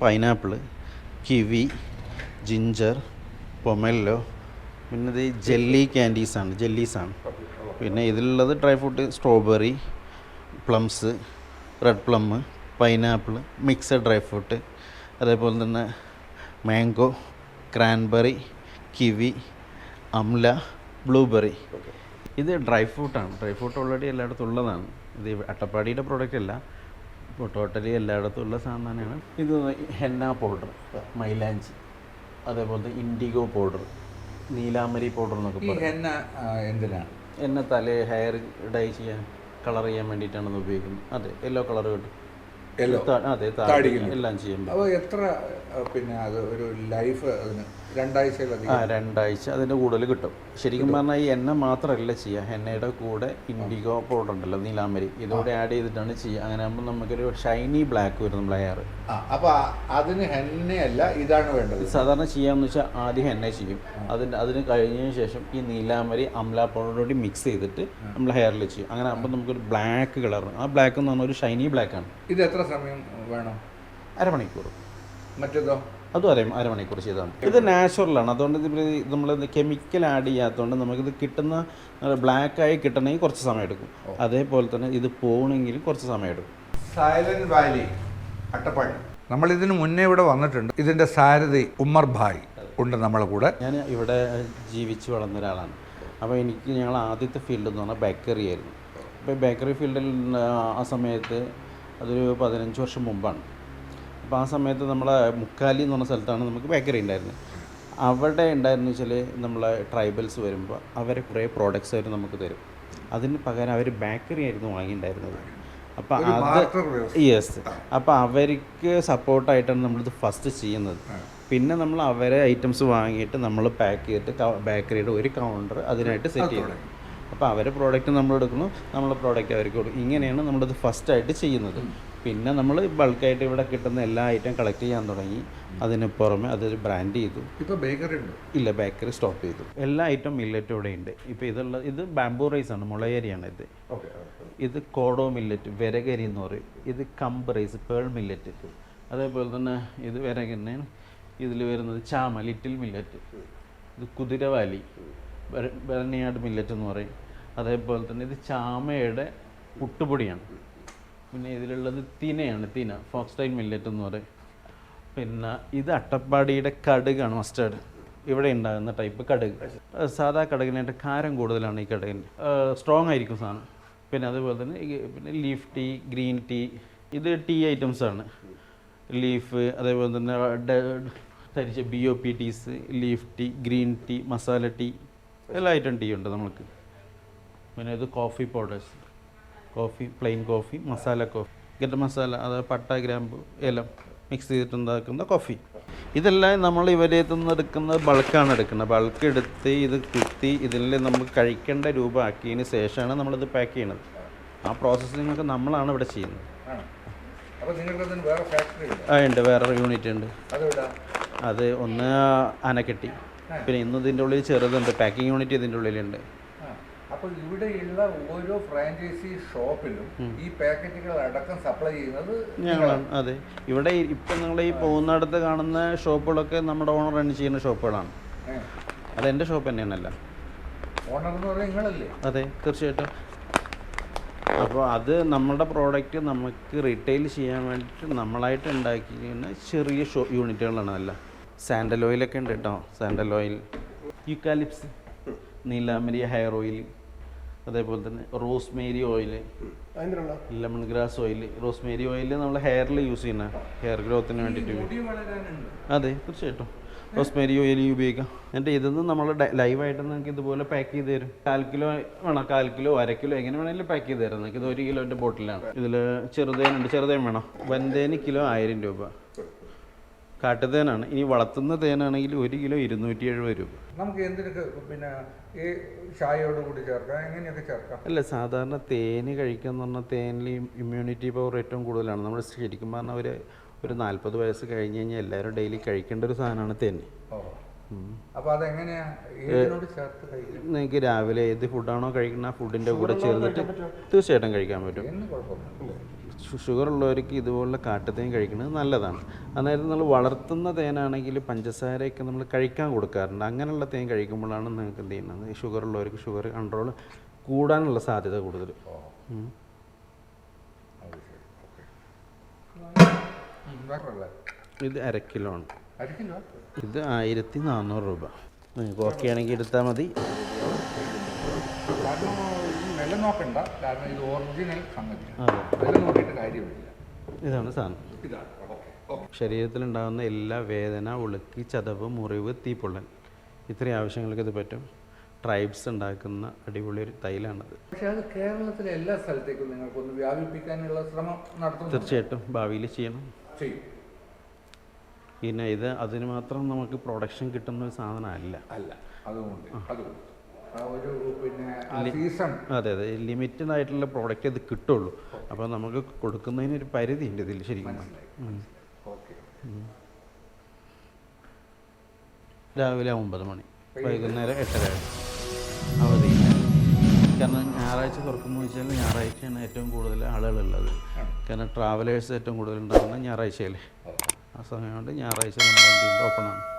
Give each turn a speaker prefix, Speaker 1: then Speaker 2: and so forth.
Speaker 1: Pineapple kiwi ginger പൊമല്ലോ പിന്നെ ഇത് jelly ക്യാൻഡീസാണ് ജെല്ലീസാണ്. പിന്നെ ഇതിലുള്ളത് dry fruit strawberry plums red plum pineapple mixed dry fruit അതേപോലെ തന്നെ mango cranberry kiwi amla blueberry. ഇത് ഡ്രൈ ഫ്രൂട്ടാണ്. ഡ്രൈ ഫ്രൂട്ട് ഓൾറെഡി എല്ലായിടത്തും ഉള്ളതാണ്. ഇത് അട്ടപ്പാടിയുടെ പ്രോഡക്റ്റ് അല്ല ഇപ്പോൾ ടോട്ടലി എല്ലായിടത്തും ഉള്ള സാധനമാണ്. ഇത് ഹെന്ന പൗഡർ മൈലാഞ്ചി അതേപോലത്തെ ഇൻഡിഗോ പൗഡർ നീലാമരി പൗഡർ എന്നൊക്കെ പറയും.
Speaker 2: ഹെന്ന എന്തിനാണ്
Speaker 1: എന്നെ തലേ ഹെയർ ഡൈ ചെയ്യാൻ കളർ ചെയ്യാൻ വേണ്ടിയിട്ടാണ് ഉപയോഗിക്കുന്നത്. അതെ യെല്ലോ കളർ കിട്ടും. അതെ എല്ലാം ചെയ്യും
Speaker 2: അപ്പോൾ എത്ര പിന്നെ അത് ഒരു ലൈഫ് അതിന് രണ്ടാഴ്ചയിലധികം?
Speaker 1: ആ രണ്ടാഴ്ച അതിന്റെ കൂടുതൽ കിട്ടും. ശരിക്കും പറഞ്ഞാൽ ഈ എണ്ണ മാത്രമല്ല ചെയ്യുക. എണ്ണയുടെ കൂടെ ഇൻഡിഗോ പൗഡർ ഉണ്ടല്ലോ നീലാമരി ഇതോടെ ആഡ് ചെയ്തിട്ടാണ് ചെയ്യുക. അങ്ങനെ ആകുമ്പോൾ നമുക്കൊരു ഷൈനി ബ്ലാക്ക് വരും നമ്മളെ ഹെയർ
Speaker 2: അപ്പോൾ അതിന് ഹെന്നയല്ല ഇതാണ് വേണ്ടത്.
Speaker 1: സാധാരണ ചെയ്യാന്ന് വെച്ചാൽ ആദ്യം എണ്ണ ചെയ്യും. അതിന് അതിന് കഴിഞ്ഞതിന് ശേഷം ഈ നീലാമരി അംല പൗഡർ കൂടി മിക്സ് ചെയ്തിട്ട് നമ്മൾ ഹെയറിൽ ചെയ്യും. അങ്ങനെ ആകുമ്പോൾ നമുക്കൊരു ബ്ലാക്ക് കളർ ആ ബ്ലാക്ക് എന്ന് പറഞ്ഞാൽ ഒരു ഷൈനി ബ്ലാക്ക് ആണ്.
Speaker 2: ഇത് എത്ര സമയം വേണം?
Speaker 1: അരമണിക്കൂർ.
Speaker 2: മറ്റേതോ?
Speaker 1: അതും അര അരമണിക്കൂർ ചെയ്താൽ മതി. ഇത് നാച്ചുറലാണ്. അതുകൊണ്ട് ഇത് നമ്മൾ കെമിക്കൽ ആഡ് ചെയ്യാത്തതുകൊണ്ട് നമുക്കിത് കിട്ടുന്ന ബ്ലാക്ക് ആയി കിട്ടണമെങ്കിൽ കുറച്ച് സമയം എടുക്കും. അതേപോലെ തന്നെ ഇത് പോകണമെങ്കിൽ കുറച്ച് സമയം എടുക്കും.
Speaker 2: Silent Valley Attappadi. നമ്മൾ ഇതിന് മുന്നേ ഇവിടെ വന്നിട്ടുണ്ട്. ഇതിന്റെ സാരഥി ഉമ്മർ ഭായ് ഉണ്ട് നമ്മളെ കൂടെ.
Speaker 1: ഞാൻ ഇവിടെ ജീവിച്ച് വളർന്ന ഒരാളാണ്. അപ്പോൾ എനിക്ക് ഞങ്ങൾ ആദ്യത്തെ ഫീൽഡ് എന്ന് പറഞ്ഞാൽ ബേക്കറി ആയിരുന്നു. അപ്പോൾ ബേക്കറി ഫീൽഡിൽ ആ സമയത്ത് അതൊരു പതിനഞ്ച് വർഷം മുമ്പാണ്. അപ്പോൾ ആ സമയത്ത് നമ്മളെ മുക്കാലി എന്ന് പറഞ്ഞ സ്ഥലത്താണ് നമുക്ക് ബേക്കറി ഉണ്ടായിരുന്നത് അവിടെ ഉണ്ടായിരുന്നു വെച്ചാൽ നമ്മളെ ട്രൈബൽസ് വരുമ്പോൾ അവരെ കുറേ പ്രോഡക്റ്റ്സ് അവർ നമുക്ക് തരും. അതിന് പകരം അവർ ബേക്കറി ആയിരുന്നു വാങ്ങിയിട്ടുണ്ടായിരുന്നത് അപ്പോൾ അത്. യെസ് അപ്പോൾ അവർക്ക് സപ്പോർട്ടായിട്ടാണ് നമ്മളിത് ഫസ്റ്റ് ചെയ്യുന്നത്. പിന്നെ നമ്മൾ അവരെ ഐറ്റംസ് വാങ്ങിയിട്ട് നമ്മൾ പാക്ക് ചെയ്തിട്ട് ബേക്കറിയുടെ ഒരു കൗണ്ടർ അതിനായിട്ട് സെറ്റ് ചെയ്യണം അപ്പോൾ അവരെ പ്രോഡക്റ്റ് നമ്മൾ എടുക്കുന്നു നമ്മളെ പ്രോഡക്റ്റ് അവർക്ക് കൊടുക്കും. ഇങ്ങനെയാണ് നമ്മളത് ഫസ്റ്റ് ആയിട്ട് ചെയ്യുന്നത്. പിന്നെ നമ്മൾ ബൾക്കായിട്ട് ഇവിടെ കിട്ടുന്ന എല്ലാ ഐറ്റം കളക്ട് ചെയ്യാൻ തുടങ്ങി. അതിന് പുറമെ അതൊരു ബ്രാൻഡ് ചെയ്തു.
Speaker 2: ഇപ്പോൾ ബേക്കറി ഉണ്ട്?
Speaker 1: ഇല്ല ബേക്കറി സ്റ്റോപ്പ് ചെയ്തു. എല്ലാ ഐറ്റം മില്ലറ്റ് ഇവിടെ ഉണ്ട്. ഇപ്പോൾ ഇതുള്ള ഇത് ബാംബൂ റൈസ് ആണ് മുളയരിയാണ് ഇത്. ഇത് കോഡോ മില്ലറ്റ് വിരകരി എന്ന് പറയും. ഇത് കമ്പ് റൈസ് പേൾ മില്ലറ്റ് അതേപോലെ തന്നെ ഇത് വിരകന്നെയാണ്. ഇതിൽ വരുന്നത് ചാമ ലിറ്റിൽ മില്ലറ്റ് ഇത് കുതിരവാലി. ബെറണിയാട് മില്ലറ്റ് എന്ന് പറയും. അതേപോലെ തന്നെ ഇത് ചാമയുടെ പുട്ടുപൊടിയാണ്. പിന്നെ ഇതിലുള്ളത് തിനയാണ് തിന. ഫോക്സ്റ്റൈൻ മില്ലറ്റ് എന്ന് പറയും. പിന്നെ ഇത് അട്ടപ്പാടിയുടെ കടുകാണ് മസ്റ്റേർഡ് ഇവിടെ ഉണ്ടാകുന്ന ടൈപ്പ് കടുക്. സാധാ കടുകിനായിട്ട് കാരം കൂടുതലാണ് ഈ കടുകിന്. സ്ട്രോങ് ആയിരിക്കും സാധനം. പിന്നെ അതുപോലെ തന്നെ പിന്നെ ലീഫ് ടീ ഗ്രീൻ ടീ ഇത് ടീ ഐറ്റംസ് ആണ്. ലീഫ് അതേപോലെ തന്നെ തരിച്ച B O P teas leaf tea green tea masala tea എല്ലാ ഐറ്റം ടീ ഉണ്ട് നമുക്ക് പിന്നെ ഇത് coffee powders coffee plain coffee masala coffee garam masala അതായത് പട്ട ഗ്രാമ്പ് ഏലം മിക്സ് ചെയ്തിട്ടുണ്ടാക്കുന്ന കോഫി ഇതെല്ലാം നമ്മൾ ഇവരെ നിന്ന് എടുക്കുന്ന ബൾക്കാണ് എടുക്കുന്നത്. ബൾക്ക് എടുത്ത് ഇത് കുത്തി ഇതിൽ നമുക്ക് കഴിക്കേണ്ട രൂപമാക്കിയതിന് ശേഷമാണ് നമ്മളിത് പാക്ക് ചെയ്യുന്നത്. ആ പ്രോസസ്സിംഗ് ഒക്കെ നമ്മളാണ് ഇവിടെ ചെയ്യുന്നത്. ആ ഉണ്ട്. വേറെ യൂണിറ്റ് ഉണ്ട്. അത് ഒന്ന് അനക്കെട്ടി പിന്നെ ഇന്ന് ഇതിന്റെ ഉള്ളിൽ ചെറുതുണ്ട്. പാക്കിംഗ് യൂണിറ്റ് ഇതിന്റെ ഉള്ളിലുണ്ട്.
Speaker 2: അപ്പോൾ ഇവിടെയുള്ള ഓരോ ഫ്രാഞ്ചൈസി ഷോപ്പിലും ഈ പാക്കറ്റുകൾ അടക്കം സപ്ലൈ ചെയ്യുന്നത്
Speaker 1: ഞങ്ങളാണ്. അതെ. ഇവിടെ ഇപ്പം നിങ്ങൾ ഈ പോകുന്നിടത്ത് കാണുന്ന ഷോപ്പുകളൊക്കെ നമ്മുടെ ഓണർ റൺ ചെയ്യുന്ന ഷോപ്പുകളാണ്. അത് എന്റെ ഷോപ്പ് തന്നെയാണല്ല.
Speaker 2: ഓണർ എന്ന് പറഞ്ഞാൽ നിങ്ങളല്ലേ?
Speaker 1: അതെ തീർച്ചയായിട്ടും. അപ്പോൾ അത് നമ്മുടെ പ്രോഡക്റ്റ് നമുക്ക് റീറ്റെയിൽ ചെയ്യാൻ വേണ്ടിയിട്ട് നമ്മളായിട്ട് ഉണ്ടാക്കിയിരിക്കുന്ന ചെറിയ ഷോ യൂണിറ്റുകളാണ് അല്ല. സാൻഡൽ ഓയിലൊക്കെ ഉണ്ട് കേട്ടോ സാൻഡൽ ഓയിൽ യുക്കാലിപ്സ് നീലാമരി ഹെയർ ഓയിൽ അതേപോലെ തന്നെ rosemary oil lemon grass oil rosemary oil നമ്മൾ ഹെയറിൽ യൂസ് ചെയ്യുന്ന ഹെയർ ഗ്രോത്തിന് വേണ്ടിയിട്ട് അതെ തീർച്ചയായിട്ടും. റോസ്മേരി ഓയിൽ ഉപയോഗിക്കാം. എന്നിട്ട് ഇതൊന്നും നമ്മൾ ലൈവായിട്ട് നിങ്ങൾക്ക് ഇതുപോലെ പാക്ക് ചെയ്ത് തരും. കാൽ കിലോ വേണം? കാൽ കിലോ അര കിലോ എങ്ങനെ വേണമെങ്കിലും പാക്ക് ചെയ്ത് തരാം. നിങ്ങൾക്ക് ഇത് ഒരു കിലോന്റെ ബോട്ടിലാണ് ഇതിൽ ചെറുതേനുണ്ട്. ചെറുതേൻ വേണം? വൻതേന് കിലോ ആയിരം രൂപ. കാട്ടുതേനാണ് ഇനി വളർത്തുന്ന തേനാണെങ്കിൽ ഒരു കിലോ ഇരുന്നൂറ്റി എഴുപത് രൂപ.
Speaker 2: നമുക്ക് എന്തിനൊക്കെ പിന്നെ ഈ ചായയോട് കൂടി ചേർക്കാം? എങ്ങനെയൊക്കെ ചേർക്കാം?
Speaker 1: അല്ല സാധാരണ തേന് കഴിക്കുക എന്ന് പറഞ്ഞാൽ തേനിൽ ഇമ്മ്യൂണിറ്റി പവർ ഏറ്റവും കൂടുതലാണ്. നമ്മൾ ശരിക്കും പറഞ്ഞാൽ ഒരു ഒരു നാൽപ്പത് വയസ്സ് കഴിഞ്ഞ് കഴിഞ്ഞാൽ എല്ലാവരും ഡെയിലി കഴിക്കേണ്ട ഒരു സാധനമാണ് തേൻ
Speaker 2: അപ്പോൾ അതെങ്ങനെയാ?
Speaker 1: നിങ്ങൾക്ക് രാവിലെ ഏത് ഫുഡാണോ കഴിക്കുന്ന ആ ഫുഡിന്റെ കൂടെ ചേർന്നിട്ട് തീർച്ചയായിട്ടും കഴിക്കാൻ പറ്റും. ഷുഗർ ഉള്ളവർക്ക് ഇതുപോലുള്ള കാട്ടുതേൻ കഴിക്കുന്നത് നല്ലതാണ്. അതായത് നമ്മൾ വളർത്തുന്ന തേനാണെങ്കിൽ പഞ്ചസാരയൊക്കെ നമ്മൾ കഴിക്കാൻ കൊടുക്കാറുണ്ട്. അങ്ങനെയുള്ള തേൻ കഴിക്കുമ്പോഴാണ് നിങ്ങൾക്ക് എന്ത് ചെയ്യുന്നത്? ഷുഗർ ഉള്ളവർക്ക് ഷുഗർ കൺട്രോൾ കൂടാനുള്ള സാധ്യത കൂടുതൽ. ഇത് അര കിലോ ആണ്. ഇത് ആയിരത്തി നാനൂറ് രൂപ. നിങ്ങൾക്ക് ഓക്കെ ആണെങ്കിൽ എടുത്താൽ മതി.
Speaker 2: വില നോക്കണ്ട. കാരണം ഇത് ഒറിജിനൽ സംഗതിയാണ് വില നോക്കിയിട്ട് കാര്യമില്ല.
Speaker 1: ഇതാണ് സാധനം.
Speaker 2: ഇതാണ്. ഓക്കെ.
Speaker 1: ശരീരത്തിലുണ്ടാകുന്ന എല്ലാ വേദന ഉളുക്കി ചതവ് മുറിവ് തീപ്പൊള്ളൽ. ഇത്രയും ആവശ്യങ്ങൾക്ക് ഇത് പറ്റും. ട്രൈബ്സ് ഉണ്ടാക്കുന്ന അടിപൊളി ഒരു തൈലാണത്.
Speaker 2: പക്ഷേ അത് കേരളത്തിലെ എല്ലാ സ്ഥലത്തേക്കും നിങ്ങൾക്ക് ഒന്ന് വ്യാപിപ്പിക്കാനുള്ള ശ്രമം നടത്തും
Speaker 1: തീർച്ചയായിട്ടും ഭാവിയിൽ ചെയ്യണം.
Speaker 2: ചെയ്യും.
Speaker 1: പിന്നെ ഇത് അതിന് മാത്രം നമുക്ക് പ്രൊഡക്ഷൻ കിട്ടുന്ന ഒരു സാധനമല്ല.
Speaker 2: അല്ല. അതുകൊണ്ട് അതുകൊണ്ട്.
Speaker 1: അതെ അതെ. ലിമിറ്റഡ് ആയിട്ടുള്ള പ്രോഡക്റ്റ് ഇത് കിട്ടുള്ളൂ. അപ്പോൾ നമുക്ക് കൊടുക്കുന്നതിന് ഒരു പരിധി ഉണ്ട് ഇതിൽ ശരിക്കും രാവിലെ ഒമ്പത് മണി. വൈകുന്നേരം. എട്ടര. അവധി. കാരണം ഞായറാഴ്ച തുറക്കുമ്പോൾ വെച്ചാൽ ഞായറാഴ്ചയാണ് ഏറ്റവും കൂടുതൽ ആളുകളുള്ളത്. കാരണം ട്രാവലേഴ്സ് ഏറ്റവും കൂടുതൽ ഉണ്ടാകുന്നത് ഞായറാഴ്ചയല്ലേ? ആ സമയം കൊണ്ട് ഞായറാഴ്ച നമ്മൾ ഓപ്പൺ ആണ്.